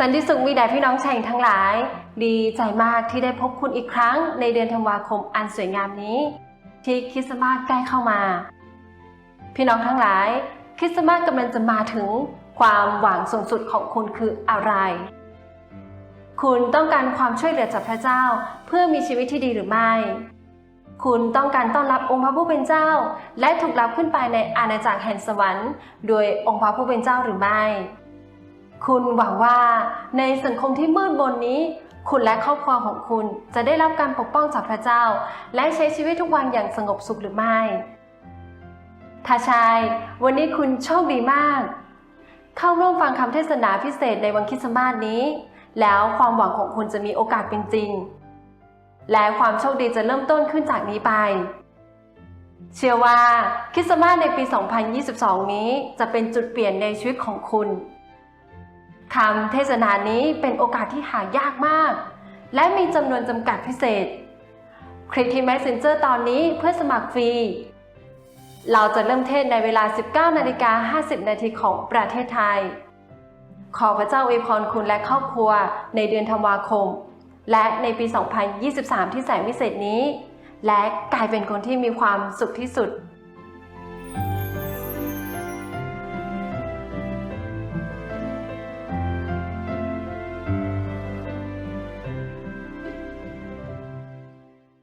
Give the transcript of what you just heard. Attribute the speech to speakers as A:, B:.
A: สันติสุขมีแด่พี่น้องชายหญิงทั้งหลาย ดีใจมากที่ได้พบคุณอีกครั้งในเดือนธันวาคมอันสวยงามนี้ ที่คริสต์มาสใกล้เข้ามา พี่น้องทั้งหลาย คริสต์มาสกำลังจะมาถึงความหวังสูงสุดของคุณคืออะไร คุณต้องการความช่วยเหลือจากพระเจ้าเพื่อมีชีวิตที่ดีหรือไม่ คุณต้องการต้อนรับองค์พระผู้เป็นเจ้า และถูกรับขึ้นไปในอาณาจักรแห่งสวรรค์ โดยองค์พระผู้เป็นเจ้าหรือไม่ คุณหวังว่าในสังคมที่มืดมนนี้ คุณและครอบครัวของคุณจะได้รับการปกป้องจากพระเจ้า และใช้ชีวิตทุกวันอย่างสงบสุขหรือไม่ถ้าใช่วันนี้คุณโชคดีมาก เข้าร่วมฟังคำเทศนาพิเศษในวันคริสต์มาสนี้ แล้วความหวังของคุณจะมีโอกาสเป็นจริง และความโชคดีจะเริ่มต้นขึ้นจากนี้ไป เชื่อว่าคริสต์มาสในปี 2022 นี้จะเป็นจุดเปลี่ยนในชีวิตของคุณ คำเทศนานี้เป็นโอกาสที่หายากมาก และมีจำนวนจำกัดพิเศษ คลิกที่ Messenger ตอนนี้เพื่อสมัครฟรี เราจะเริ่มเทศในเวลา 19นาฬิกา50 นาทีของประเทศไทย ขอพระเจ้าอวยพรคุณและครอบครัวในเดือนธันวาคม และในปี 2023 ที่แสนวิเศษนี้ และกลายเป็นคนที่มีความสุขที่สุด